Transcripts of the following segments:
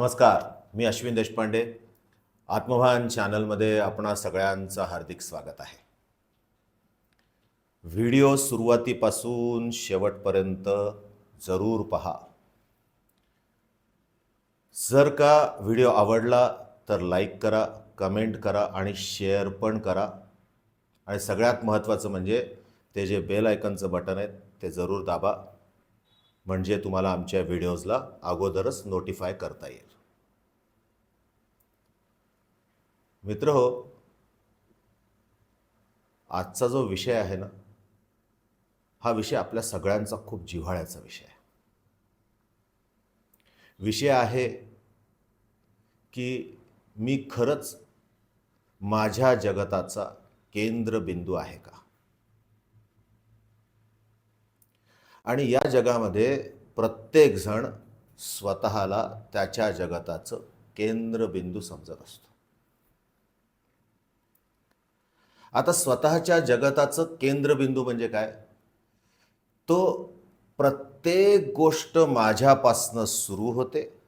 नमस्कार मी अश्विन देशपांडे. आत्मभान चॅनलमध्ये आपणा सगळ्यांचं हार्दिक स्वागत आहे. व्हिडिओ सुरुवातीपासून शेवटपर्यंत जरूर पहा. जर का व्हिडिओ आवडला तर लाईक करा कमेंट करा आणि शेअर पण करा. आणि सगळ्यात महत्त्वाचं म्हणजे ते जे बेल आयकनचं बटन आहे ते जरूर दाबा. म्हणजे तुम्हाला आमच्या व्हिडिओजला अगोदरच नोटिफाय करता येईल. मित्र हो आजचा जो विषय आहे ना हा विषय आपल्या सगळ्यांचा खूप जिव्हाळ्याचा विषय आहे. विषय आहे की मी खरंच माझ्या जगताचा केंद्रबिंदू आहे का? आणि या जगामध्ये प्रत्येकजण स्वतःला त्याच्या जगताचं केंद्रबिंदू समजत असतो. आता स्वतःच्या जगताचं केंद्रबिंदू म्हणजे काय? तो प्रत्येक गोष्ट माझ्यापासनं सुरू होते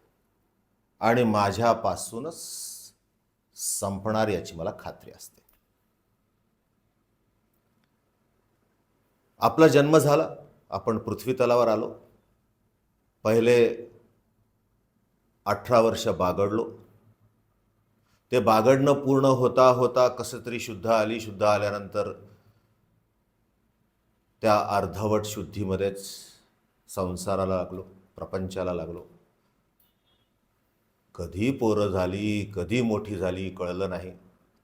आणि माझ्यापासूनच संपणार याची मला खात्री असते. आपला जन्म झाला आपण पृथ्वी तलावर आलो पहिले अठरा वर्ष बागडलो ते बागडणं पूर्ण होता होता कसं तरी शुद्ध आली शुद्ध आल्यानंतर त्या अर्धवट शुद्धीमध्येच संसाराला लागलो प्रपंचाला लागलो. कधी पोरं झाली कधी मोठी झाली कळलं नाही.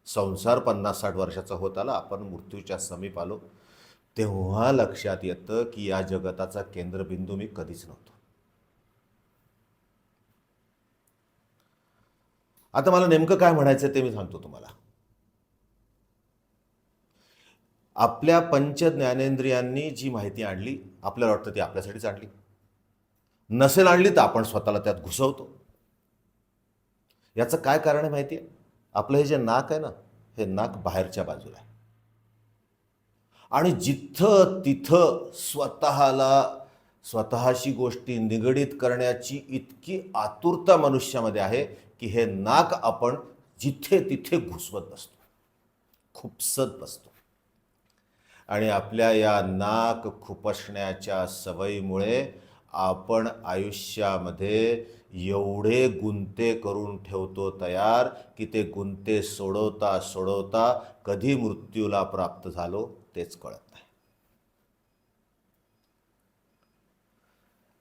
संसार पन्नास साठ वर्षाचा होत आला आपण मृत्यूच्या समीप आलो. तेव्हा लक्षात येतं की या जगताचा केंद्रबिंदू मी कधीच नव्हतो. आता मला नेमकं काय म्हणायचं ते मी सांगतो तुम्हाला. आपल्या पंच ज्ञानेंद्रियांनी जी माहिती आणली आपल्याला वाटतं ती आपल्यासाठीच आणली. नसेल आणली तर आपण स्वतःला त्यात घुसवतो. याचं काय कारण आहे माहिती आहे आपलं हे जे नाक आहे ना हे नाक बाहेरच्या बाजूला आहे. आणि जिथं तिथं स्वतःला स्वतःशी गोष्टी निगडीत करण्याची इतकी आतुरता मनुष्यामध्ये आहे की हे नाक आपण जिथे तिथे घुसवत बसतो. खुपसत बसतो. आणि आपल्या या नाक खुपसण्याच्या सवयीमुळे आपण आयुष्यामध्ये एवढे गुंते करून ठेवतो तयार की ते गुंते सोडवता सोडवता कधी मृत्यूला प्राप्त झालो तेच कळत नाही.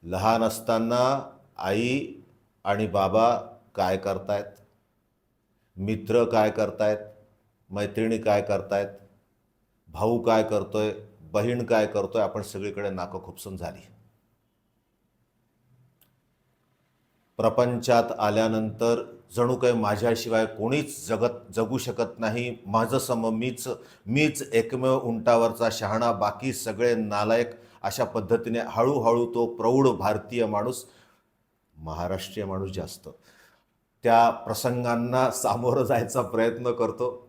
लहान असताना आई आणि बाबा काय करतायत? मित्र काय करतायत? मैत्रिणी काय करतायत? भाऊ काय करतोय? बहीण काय करतोय? आपण सगळीकडे नाकं खुपसून झाली. प्रपंचात आल्यानंतर जणू काही माझ्याशिवाय कोणीच जगत जगू शकत नाही. माझं सम मीच मीच एकमेव उंटावरचा शहाणा बाकी सगळे नालायक अशा पद्धतीने हळूहळू तो प्रौढ भारतीय माणूस महाराष्ट्रीय माणूस जास्त त्या प्रसंगांना सामोरं जायचा प्रयत्न करतो.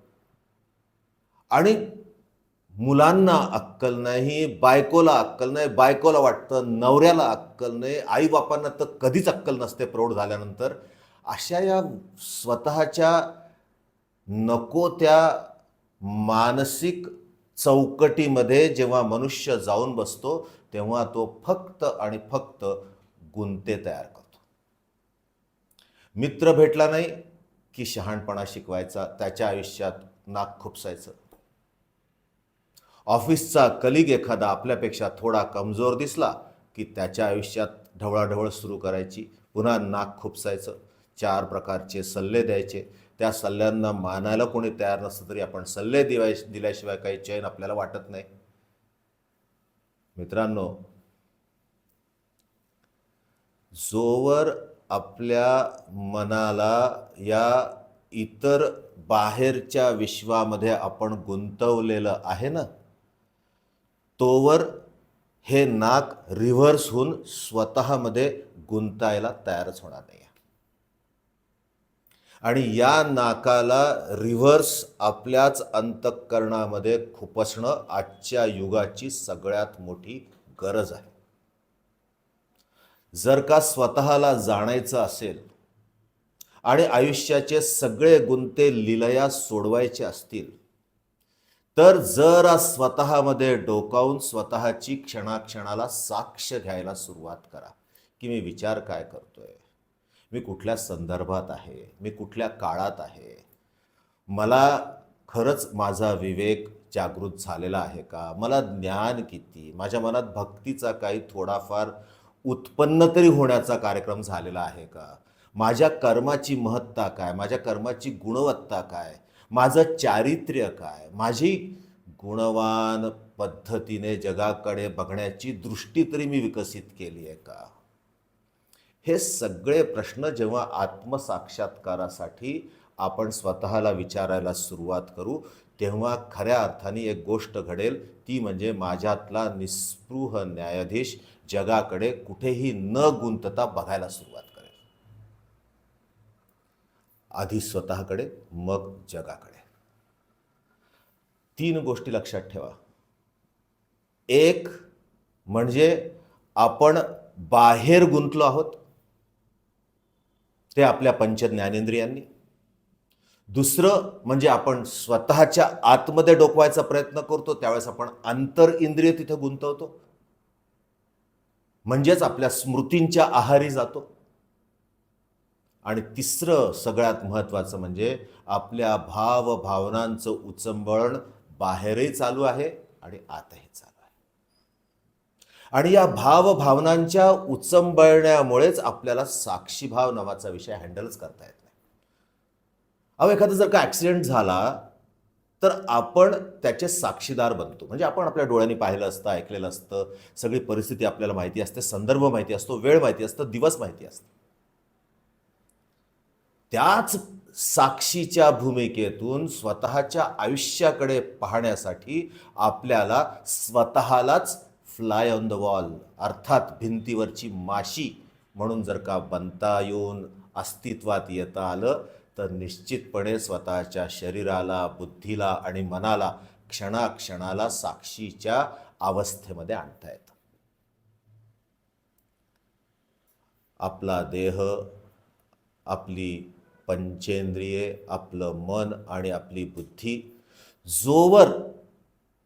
आणि मुलांना अक्कल नाही बायकोला अक्कल नाही बायकोला वाटतं नवऱ्याला अक्कल नाही आईबापांना तर कधीच अक्कल नसते प्रौढ झाल्यानंतर. अशा या स्वतःच्या नको त्या मानसिक चौकटीमध्ये जेव्हा मनुष्य जाऊन बसतो तेव्हा तो फक्त आणि फक्त गुंते तयार करतो. मित्र भेटला नाही की शहाणपणा शिकवायचा त्याच्या आयुष्यात नाक खुपसायचं. ऑफिसचा कलिग एखादा आपल्यापेक्षा थोडा कमजोर दिसला की त्याच्या आयुष्यात ढवळाढवळ सुरू करायची पुन्हा नाक खुपसायचं चार प्रकारचे सल्ले द्यायचे त्या सल्ल्यांना मानायला कोणी तयार नसतं तरी आपण सल्ले दिवाय दिल्याशिवाय काही चैन आपल्याला वाटत नाही. मित्रांनो जोवर आपल्या मनाला या इतर बाहेरच्या विश्वामध्ये आपण गुंतवलेलं आहे ना तोवर हे नाक रिव्हर्स होऊन स्वतःमध्ये गुंतायला तयारच होणार नाही. आणि या नाकाला रिव्हर्स आपल्याच अंतःकरणामध्ये खुपसणं आजच्या युगाची सगळ्यात मोठी गरज आहे. जर का स्वतःला जाणायचं असेल आणि आयुष्याचे सगळे गुंते लिलया सोडवायचे असतील तर जरा स्वतःमध्ये डोकावून स्वतःची क्षणाक्षणाला साक्ष घ्यायला सुरुवात करा. की मी विचार काय करतोय? मी कुठल्या संदर्भात आहे? मी कुठल्या काळात आहे? मला खरंच माझा विवेक जागृत झालेला आहे का? मला ज्ञान किती? माझ्या मनात भक्तीचा काही थोडाफार उत्पन्न तरी होण्याचा कार्यक्रम झालेला आहे का? माझ्या कर्माची महत्ता काय? माझ्या कर्माची गुणवत्ता काय? माझं चारित्र्य काय? माझी गुणवान पद्धतीने जगाकडे बघण्याची दृष्टी तरी मी विकसित केली आहे का? हे सगळे प्रश्न जेव्हा आत्मसाक्षात्कारासाठी आपण स्वतःला विचारायला सुरुवात करू तेव्हा खऱ्या अर्थाने एक गोष्ट घडेल ती म्हणजे माझ्यातला निस्पृह न्यायाधीश जगाकडे कुठेही न गुंतता बघायला सुरुवात करेल. आधी स्वतःकडे मग जगाकडे. तीन गोष्टी लक्षात ठेवा. एक म्हणजे आपण बाहेर गुंतलो आहोत ते आपल्या पंच ज्ञानेंद्रियांनी दुसरं म्हणजे आपण स्वतःच्या आतमध्ये डोकवायचा प्रयत्न करतो त्यावेळेस आपण आंतर इंद्रिय तिथे गुंतवतो. म्हणजेच आपल्या स्मृतींच्या आहारी जातो. आणि तिसरं सगळ्यात महत्त्वाचं म्हणजे आपल्या भाव भावनांचं उचंबळण बाहेरही चालू आहे आणि आतही चालू आहे. आणि या भावभावनांच्या उचंबळण्यामुळेच आपल्याला साक्षीभाव नावाचा विषय हँडलच करता येत नाही. अहो एखादा जर का ॲक्सिडेंट झाला तर आपण त्याचे साक्षीदार बनतो. म्हणजे आपण आपल्या डोळ्यांनी पाहिलं असतं ऐकलेलं असतं सगळी परिस्थिती आपल्याला माहिती असते संदर्भ माहिती असतो वेळ माहिती असतं दिवस माहिती असतं. त्याच साक्षीच्या भूमिकेतून स्वतःच्या आयुष्याकडे पाहण्यासाठी आपल्याला स्वतःलाच फ्लाय ऑन द वॉल अर्थात भिंतीवरची माशी म्हणून जर का बनता येऊन अस्तित्वात येता आलं तर निश्चितपणे स्वतःच्या शरीराला बुद्धीला आणि मनाला क्षणाक्षणाला साक्षीच्या अवस्थेमध्ये आणता येतं. आपला देह आपली पंचेंद्रिये आपलं मन आणि आपली बुद्धी जोवर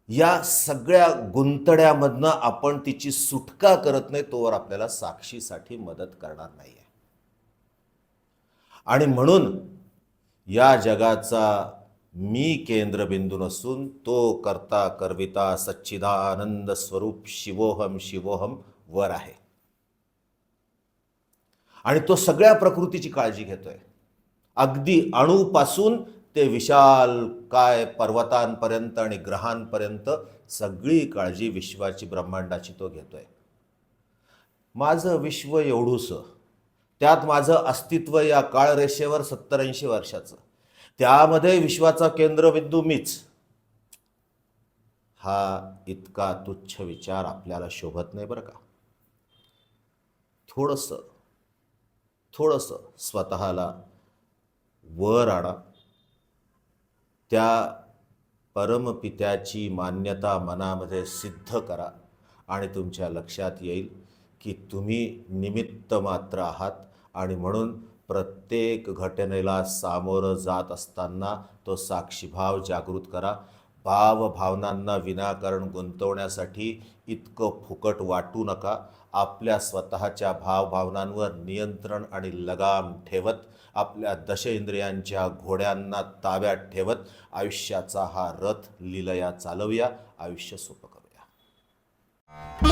या सगळ्या गुंतड्यामधनं आपण तिची सुटका करत नाही तोवर आपल्याला साक्षीसाठी मदत करणार नाही आहे आणि म्हणून या जगाचा मी केंद्रबिंदू नसून तो करता करविता सच्चिदानंद स्वरूप शिवोहम शिवोहम वर आहे. आणि तो सगळ्या प्रकृतीची काळजी घेतोय. अगदी अणूपासून ते विशाल काय पर्वतांपर्यंत आणि ग्रहांपर्यंत सगळी काळजी विश्वाची ब्रह्मांडाची तो घेतोय. माझं विश्व एवढूसं त्यात माझं अस्तित्व या काळरेषेवर सत्तर ऐंशी वर्षाचं त्यामध्ये विश्वाचा केंद्रबिंदू मीच. हा इतका तुच्छ विचार आपल्याला शोभत नाही बरं का. थोडंसं थोडंसं स्वतःला वर आणा. त्या परमपित्याची मान्यता मनामध्ये सिद्ध करा आणि तुमच्या लक्षात येईल की तुम्ही निमित्त मात्र आहात आणि म्हणून प्रत्येक घटनेला सामोरं जात असताना तो साक्षीभाव जागृत करा भावभावनांना विनाकारण गुंतवण्यासाठी इतकं फुकट वाटू नका. आपल्या स्वतःच्या भावभावनांवर नियंत्रण आणि लगाम ठेवत आपल्या दशेंद्रियांच्या घोड्यांना ताब्यात ठेवत आयुष्याचा हा रथ लिलया चालवूया. आयुष्य सोपं करूया.